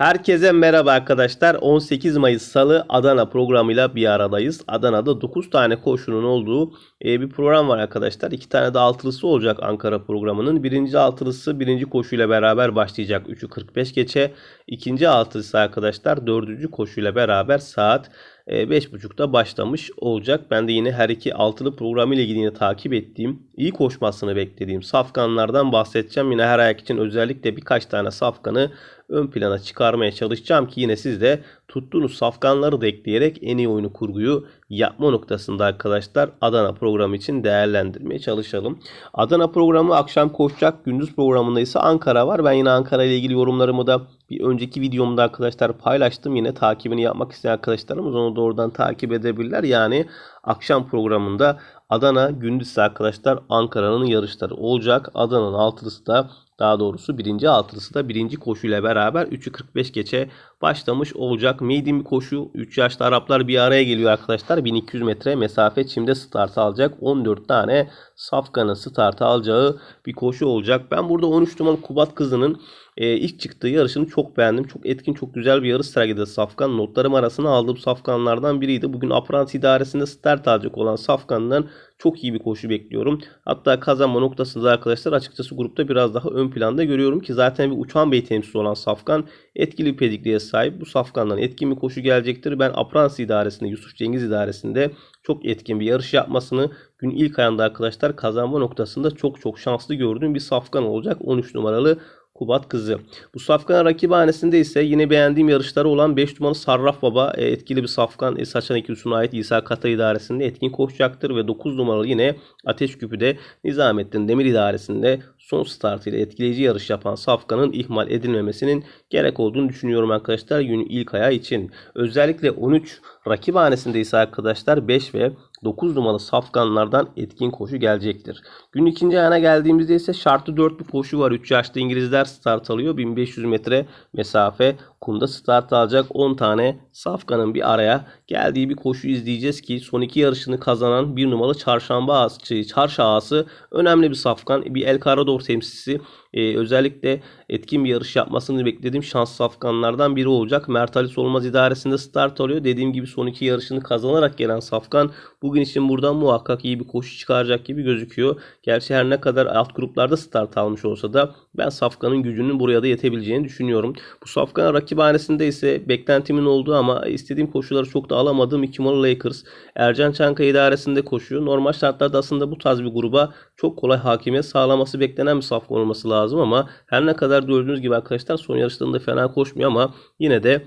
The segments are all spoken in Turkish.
Herkese merhaba arkadaşlar. 18 Mayıs Salı Adana programıyla bir aradayız. Adana'da 9 tane koşunun olduğu e, bir program var arkadaşlar. 2 tane de altılısı olacak Ankara programının. Birinci altılısı birinci koşuyla beraber başlayacak 3'ü 45 geçe. İkinci altılısı arkadaşlar dördüncü koşuyla beraber saat e, 5.30'da başlamış olacak. Ben de yine her iki altılı programı ile ilgili takip ettiğim, iyi koşmasını beklediğim safkanlardan bahsedeceğim. Yine her ayak için özellikle birkaç tane safkanı ön plana çıkarmaya çalışacağım ki yine siz de tuttuğunuz safkanları da ekleyerek en iyi oyunu kurguyu yapma noktasında arkadaşlar Adana programı için değerlendirmeye çalışalım. Adana programı akşam koşacak. Gündüz programında ise Ankara var. Ben yine Ankara ile ilgili yorumlarımı da bir önceki videomda arkadaşlar paylaştım. Yine takibini yapmak isteyen arkadaşlarımız onu doğrudan takip edebilirler. Yani akşam programında Adana gündüz ise arkadaşlar Ankara'nın yarışları olacak. Adana'nın altılısı da daha doğrusu birinci altılısı da birinci koşuyla beraber 3'ü 45 geçe başlamış olacak. Bir koşu. 3 yaşlı Araplar bir araya geliyor arkadaşlar. 1200 metre mesafe çimde start alacak. 14 tane Safkan'ın start alacağı bir koşu olacak. Ben burada 13 numaralı Kubat kızının e, ilk çıktığı yarışını çok beğendim. Çok etkin, çok güzel bir yarış sergiledi Safkan. Notlarım arasına aldığım Safkanlardan biriydi. Bugün Apprentice idaresinde start alacak olan Safkan'dan çok iyi bir koşu bekliyorum. Hatta kazanma noktasında arkadaşlar açıkçası grupta biraz daha ön planda görüyorum ki zaten bir uçan bey temsilcisi olan Safkan etkili bir pedigreye sahip. Bu Safkan'dan etkin bir koşu gelecektir. Ben Apprentice idaresinde, Yusuf Cengiz idaresinde çok etkin bir yarış yapmasını gün ilk ayında arkadaşlar kazanma noktasında çok çok şanslı gördüğüm bir Safkan olacak. 13 numaralı Kubat kızı. Bu Safkan rakibhanesinde ise yine beğendiğim yarışları olan 5 numaralı Sarraf Baba e, etkili bir Safkan e, Saçan ikilisine ait İsa Kata idaresinde etkin koşacaktır ve 9 numaralı yine Ateş Küpü'de Nizamettin Demir idaresinde son startıyla etkileyici yarış yapan Safkan'ın ihmal edilmemesinin gerek olduğunu düşünüyorum arkadaşlar günün ilk ayağı için. Özellikle 13 rakibhanesinde ise arkadaşlar 5 ve 9 numaralı safkanlardan etkin koşu gelecektir. Gün ikinci ayağına geldiğimizde ise şartlı 4 bir koşu var. 3 yaşlı İngilizler start alıyor. 1500 metre mesafe kumda start alacak 10 tane safkanın bir araya geldiği bir koşu izleyeceğiz ki son iki yarışını kazanan bir numaralı çarşamba ağası, çarşı ağası önemli bir safkan. Bir El Carador temsilcisi ee, özellikle etkin bir yarış yapmasını beklediğim şans safkanlardan biri olacak. Mert Ali Solmaz idaresinde start alıyor. Dediğim gibi son iki yarışını kazanarak gelen safkan bugün için buradan muhakkak iyi bir koşu çıkaracak gibi gözüküyor. Gerçi her ne kadar alt gruplarda start almış olsa da ben safkanın gücünün buraya da yetebileceğini düşünüyorum. Bu safkan rakibhanesinde ise beklentimin olduğu ama istediğim koşuları çok da alamadığım 2 numaralı Lakers. Ercan Çanka idaresinde koşuyor. Normal şartlarda aslında bu tarz bir gruba çok kolay hakimiyet sağlaması beklenen bir safkan olması lazım ama her ne kadar gördüğünüz gibi arkadaşlar son yarışlarında fena koşmuyor ama yine de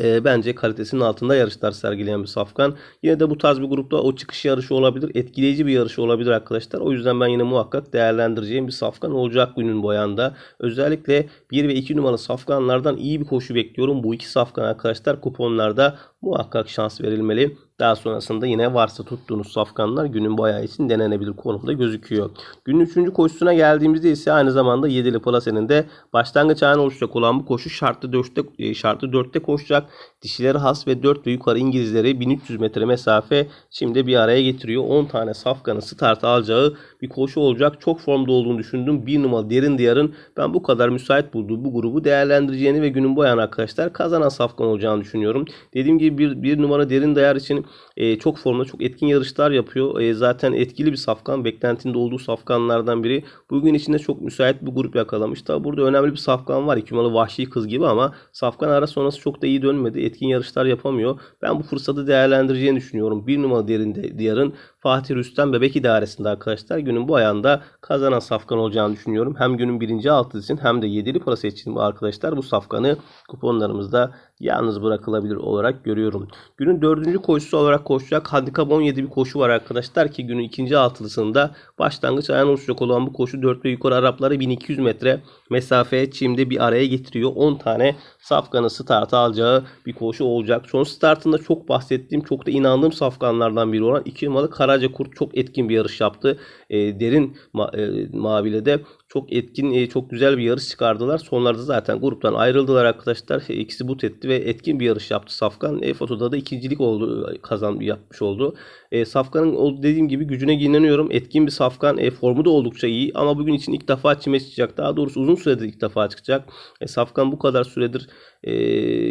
e, bence kalitesinin altında yarışlar sergileyen bir Safkan. Yine de bu tarz bir grupta o çıkış yarışı olabilir. Etkileyici bir yarışı olabilir arkadaşlar. O yüzden ben yine muhakkak değerlendireceğim bir Safkan olacak günün boyanda. Özellikle 1 ve 2 numaralı Safkanlardan iyi bir koşu bekliyorum. Bu iki Safkan arkadaşlar kuponlarda muhakkak şans verilmeli. Daha sonrasında yine varsa tuttuğunuz safkanlar günün bayağı için denenebilir konumda gözüküyor. Günün 3. koşusuna geldiğimizde ise aynı zamanda 7'li plasenin de başlangıç ayağına oluşacak olan bu koşu şartlı 4'te, şartlı 4'te koşacak. Dişileri has ve 4 ve yukarı İngilizleri 1300 metre mesafe şimdi bir araya getiriyor. 10 tane safkanı start alacağı bir koşu olacak. Çok formda olduğunu düşündüm. Bir numara Derin Diyar'ın ben bu kadar müsait bulduğu bu grubu değerlendireceğini ve günün boyan arkadaşlar kazanan safkan olacağını düşünüyorum. Dediğim gibi bir, bir numara Derin Diyar için e, çok formda çok etkin yarışlar yapıyor. E, zaten etkili bir safkan. Beklentinde olduğu safkanlardan biri. Bugün içinde çok müsait bir grup yakalamış. Tabi burada önemli bir safkan var. İki numaralı Vahşi Kız gibi ama safkan ara sonrası çok da iyi dönmedi. Etkin yarışlar yapamıyor. Ben bu fırsatı değerlendireceğini düşünüyorum. Bir numara Derin Diyar'ın Fatih Rüstem Bebek İdaresi'nde arkadaşlar günün bu ayağında kazanan safkan olacağını düşünüyorum. Hem günün birinci altı için hem de yedili parası için arkadaşlar bu safkanı kuponlarımızda yalnız bırakılabilir olarak görüyorum. Günün dördüncü koşusu olarak koşacak handikap 17 bir koşu var arkadaşlar ki günün ikinci altılısında başlangıç ayağına oluşacak olan bu koşu 4 ve yukarı Arapları 1200 metre mesafeye çimde bir araya getiriyor. 10 tane safkanı start alacağı bir koşu olacak. Son startında çok bahsettiğim çok da inandığım safkanlardan biri olan 2 numaralı Karaca Kurt çok etkin bir yarış yaptı. E, derin ma- e, mavile de çok etkin, e, çok güzel bir yarış çıkardılar. Sonlarda zaten gruptan ayrıldılar arkadaşlar. E, İkisi but etti ve etkin bir yarış yaptı Safkan. E, fotoda da ikincilik oldu, kazan yapmış oldu. E, Safkan'ın dediğim gibi gücüne inanıyorum. Etkin bir Safkan. E, formu da oldukça iyi ama bugün için ilk defa çime çıkacak. Daha doğrusu uzun süredir ilk defa çıkacak. E, Safkan bu kadar süredir e,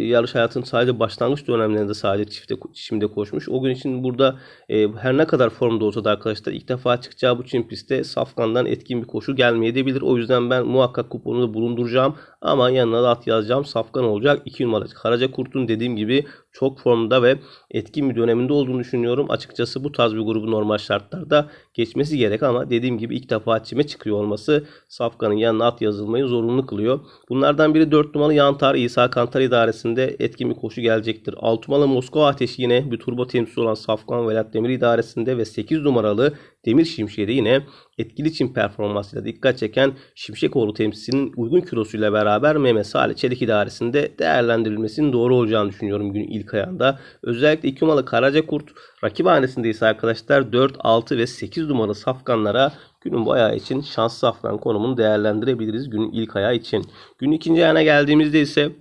yarış hayatının sadece başlangıç dönemlerinde sadece çifte çimde koşmuş. O gün için burada e, her ne kadar formda olsa da arkadaşlar ilk defa çıkacağı bu çim pistte Safkan'dan etkin bir koşu gelmeyebilir. O yüzden ben muhakkak kuponu bulunduracağım. Ama yanına da at yazacağım. Safkan olacak. 2 numara Karaca Kurt'un dediğim gibi çok formda ve etkin bir döneminde olduğunu düşünüyorum. Açıkçası bu tarz bir grubu normal şartlarda geçmesi gerek ama dediğim gibi ilk defa çime çıkıyor olması Safkan'ın yanına at yazılmayı zorunlu kılıyor. Bunlardan biri 4 numaralı Yantar İsa Kantar idaresinde etkin bir koşu gelecektir. 6 numaralı Moskova Ateşi yine bir turbo temsilcisi olan Safkan Velat Demir idaresinde ve 8 numaralı Demir Şimşek'i yine etkili çim performansıyla dikkat çeken Şimşekoğlu temsilcisinin uygun kilosuyla beraber Mehmet Salih Çelik idaresinde değerlendirilmesinin doğru olacağını düşünüyorum günün ilk ayağında. Özellikle 2 numaralı Karaca Kurt rakiphanesinde ise arkadaşlar 4, 6 ve 8 numaralı safkanlara günün bu ayağı için şanslı safkan konumunu değerlendirebiliriz günün ilk ayağı için. Günün ikinci ayağına geldiğimizde ise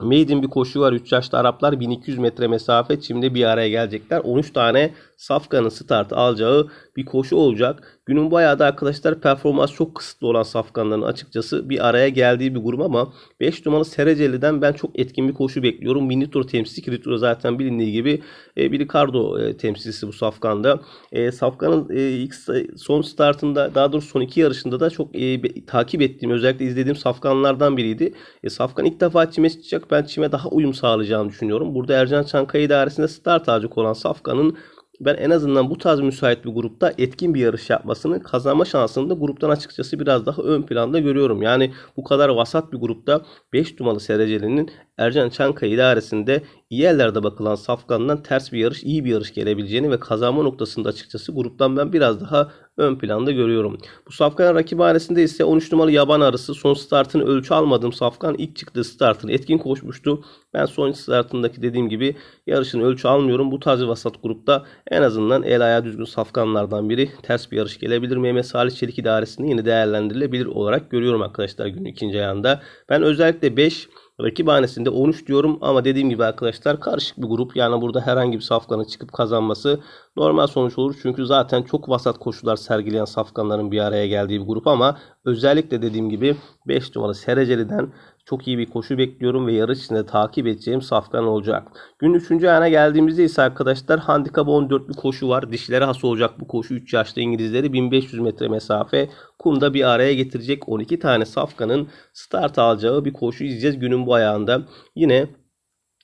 Maiden bir koşu var. 3 yaşlı Araplar 1200 metre mesafe çimde bir araya gelecekler. 13 tane Safkan'ın start alacağı bir koşu olacak. Günün bayağı da arkadaşlar performans çok kısıtlı olan Safkanların açıkçası bir araya geldiği bir grup ama 5 numaralı Sereceli'den ben çok etkin bir koşu bekliyorum. Mini tur temsilcisi Kiritur zaten bilindiği gibi e, bir Ricardo e, temsilcisi bu Safkan'da. E, Safkan'ın e, ilk son startında daha doğrusu son iki yarışında da çok e, be, takip ettiğim özellikle izlediğim Safkanlardan biriydi. E, Safkan ilk defa çime çıkacak. Ben çime daha uyum sağlayacağını düşünüyorum. Burada Ercan Çankaya idaresinde start alacak olan Safkan'ın ben en azından bu tarz müsait bir grupta etkin bir yarış yapmasını kazanma şansını da gruptan açıkçası biraz daha ön planda görüyorum. Yani bu kadar vasat bir grupta 5 numaralı Sereceli'nin Ercan Çankaya idaresinde iyi yerlerde bakılan Safkan'dan ters bir yarış, iyi bir yarış gelebileceğini ve kazanma noktasında açıkçası gruptan ben biraz daha ön planda görüyorum. Bu Safkan rakibhanesinde ise 13 numaralı yaban arısı son startını ölçü almadığım Safkan ilk çıktığı startını etkin koşmuştu. Ben son startındaki dediğim gibi yarışın ölçü almıyorum. Bu tarz vasat grupta en azından el ayağı düzgün Safkanlardan biri ters bir yarış gelebilir. Mehmet Salih Çelik idaresinde yine değerlendirilebilir olarak görüyorum arkadaşlar günün ikinci ayağında. Ben özellikle 5 Rakibhanesinde 13 diyorum ama dediğim gibi arkadaşlar karışık bir grup. Yani burada herhangi bir safkanın çıkıp kazanması normal sonuç olur. Çünkü zaten çok vasat koşular sergileyen safkanların bir araya geldiği bir grup ama özellikle dediğim gibi 5 numaralı Sereceli'den çok iyi bir koşu bekliyorum ve yarış içinde takip edeceğim safkan olacak. Gün 3. ayağına geldiğimizde ise arkadaşlar handikap 14'lü koşu var. Dişlere has olacak bu koşu 3 yaşlı İngilizleri 1500 metre mesafe kumda bir araya getirecek 12 tane safkanın start alacağı bir koşu izleyeceğiz günün bu ayağında. Yine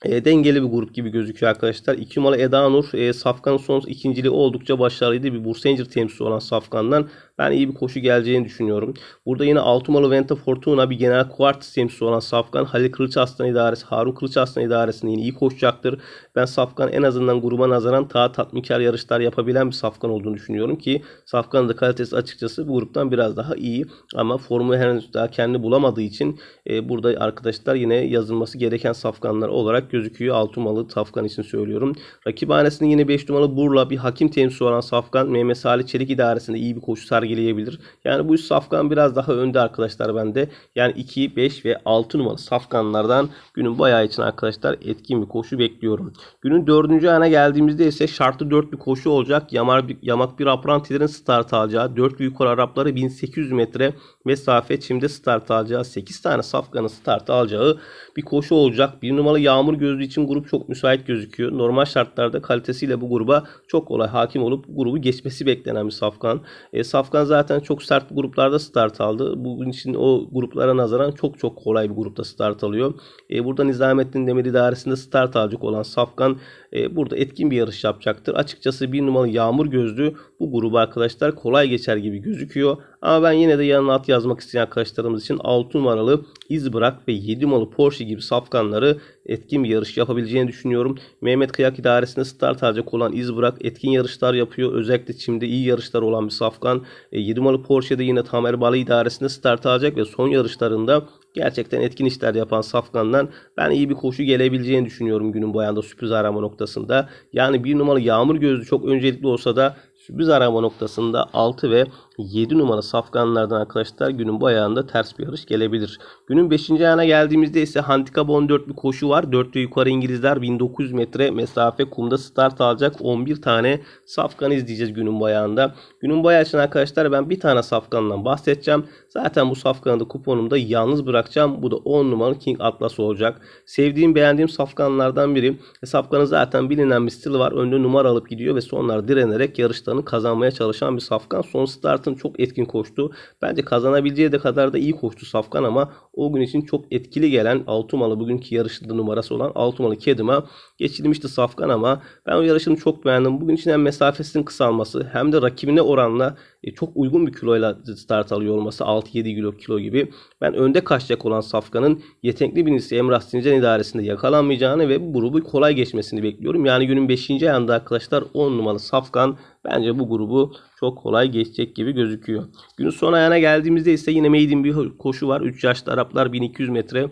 e, dengeli bir grup gibi gözüküyor arkadaşlar. 2 numaralı Eda Nur e, Safkan son ikinciliği oldukça başarılıydı. Bir Bursanger temsilcisi olan Safkan'dan ben iyi bir koşu geleceğini düşünüyorum. Burada yine 6 numaralı Venta Fortuna bir genel kuart temsilcisi olan Safkan. Halil Kılıç Aslan idaresi, Harun Kılıç Aslan idaresinde yine iyi koşacaktır. Ben Safkan en azından gruba nazaran daha tatminkar yarışlar yapabilen bir Safkan olduğunu düşünüyorum ki Safkan'ın da kalitesi açıkçası bu gruptan biraz daha iyi. Ama formu henüz daha kendi bulamadığı için e, burada arkadaşlar yine yazılması gereken Safkanlar olarak gözüküyor. 6 numaralı Safkan için söylüyorum. Rakibhanesinde yine 5 numaralı Burla bir hakim temsilcisi olan Safkan. Mehmet Salih Çelik idaresinde iyi bir koşu sergileyebilir. Yani bu üç safkan biraz daha önde arkadaşlar bende. Yani 2, 5 ve 6 numaralı safkanlardan günün bayağı için arkadaşlar etkin bir koşu bekliyorum. Günün 4. ayına geldiğimizde ise şartlı 4 bir koşu olacak. Yamar, yamak bir aprantilerin start alacağı 4 büyük Arapları 1800 metre mesafe çimde start alacağı 8 tane safkanın start alacağı bir koşu olacak. Bir numaralı yağmur gözlü için grup çok müsait gözüküyor. Normal şartlarda kalitesiyle bu gruba çok kolay hakim olup grubu geçmesi beklenen bir safkan. E, safkan zaten çok sert gruplarda start aldı. Bugün için o gruplara nazaran çok çok kolay bir grupta start alıyor. E, burada Nizamettin Demir idaresinde start alacak olan Safkan e, burada etkin bir yarış yapacaktır. Açıkçası bir numaralı Yağmur Gözlü bu grubu arkadaşlar kolay geçer gibi gözüküyor. Ama ben yine de yanına at yazmak isteyen arkadaşlarımız için 6 numaralı iz bırak ve 7 numaralı Porsche gibi safkanları etkin bir yarış yapabileceğini düşünüyorum. Mehmet Kıyak idaresinde start alacak olan iz bırak etkin yarışlar yapıyor. Özellikle çimde iyi yarışlar olan bir safkan. E, 7 numaralı Porsche'de yine Tamer Balı idaresinde start alacak ve son yarışlarında gerçekten etkin işler yapan Safkan'dan ben iyi bir koşu gelebileceğini düşünüyorum günün bu ayında sürpriz arama noktasında. Yani bir numaralı Yağmur Gözlü çok öncelikli olsa da sürpriz arama noktasında 6 ve 7 numara safkanlardan arkadaşlar günün bu ayağında ters bir yarış gelebilir. Günün 5. ayağına geldiğimizde ise handikap 14 bir koşu var. 4 ve yukarı İngilizler 1900 metre mesafe kumda start alacak 11 tane safkan izleyeceğiz günün bu ayağında. Günün bu ayağı için arkadaşlar ben bir tane safkandan bahsedeceğim. Zaten bu safkanı da kuponumda yalnız bırakacağım. Bu da 10 numaralı King Atlas olacak. Sevdiğim beğendiğim safkanlardan biri. E, Safkanın zaten bilinen bir stili var. Önde numara alıp gidiyor ve sonlar direnerek yarışlarını kazanmaya çalışan bir safkan. Son startın çok etkin koştu. Bence kazanabileceği de kadar da iyi koştu safkan ama o gün için çok etkili gelen 6 numaralı bugünkü yarışında numarası olan 6 numaralı Kedim'e geçilmişti safkan ama ben o yarışını çok beğendim. Bugün için hem mesafesinin kısalması hem de rakibine oranla e, çok uygun bir kiloyla start alıyor olması 6-7 kilo kilo gibi. Ben önde kaçacak olan Safkan'ın yetenekli birincisi Emrah Sincan idaresinde yakalanmayacağını ve bu grubu kolay geçmesini bekliyorum. Yani günün 5. ayında arkadaşlar 10 numaralı Safkan bence bu grubu çok kolay geçecek gibi gözüküyor. Günün son ayağına geldiğimizde ise yine maiden bir koşu var. 3 yaşlı Araplar 1200 metre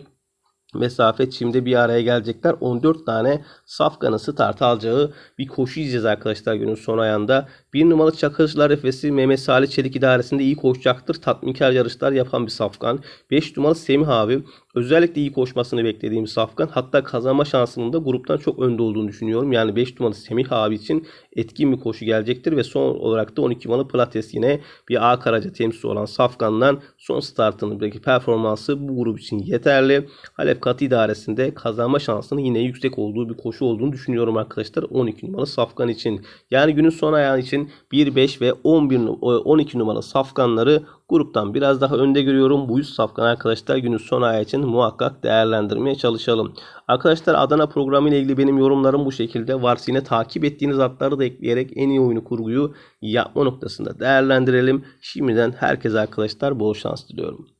mesafe çimde bir araya gelecekler. 14 tane Safkan'ın start alacağı bir koşu izleyeceğiz arkadaşlar günün son ayağında. Bir numaralı Çakırcılar Efesi Mehmet Salih Çelik idaresinde iyi koşacaktır. Tatminkar yarışlar yapan bir Safkan. 5 numaralı Semih abi özellikle iyi koşmasını beklediğim Safkan. Hatta kazanma şansının da gruptan çok önde olduğunu düşünüyorum. Yani 5 numaralı Semih abi için etkin bir koşu gelecektir ve son olarak da 12 numaralı Plates yine bir A Karaca temsilcisi olan Safkan'dan son startındaki performansı bu grup için yeterli. Halep Katı idaresinde kazanma şansının yine yüksek olduğu bir koşu olduğunu düşünüyorum arkadaşlar 12 numaralı Safkan için. Yani günün son ayağı için 1, 5 ve 11 12 numaralı Safkanları gruptan biraz daha önde görüyorum. Bu 100 safkan arkadaşlar günün son ayağı için muhakkak değerlendirmeye çalışalım. Arkadaşlar Adana programı ile ilgili benim yorumlarım bu şekilde. Varsa yine takip ettiğiniz atları da ekleyerek en iyi oyunu kurguyu yapma noktasında değerlendirelim. Şimdiden herkese arkadaşlar bol şans diliyorum.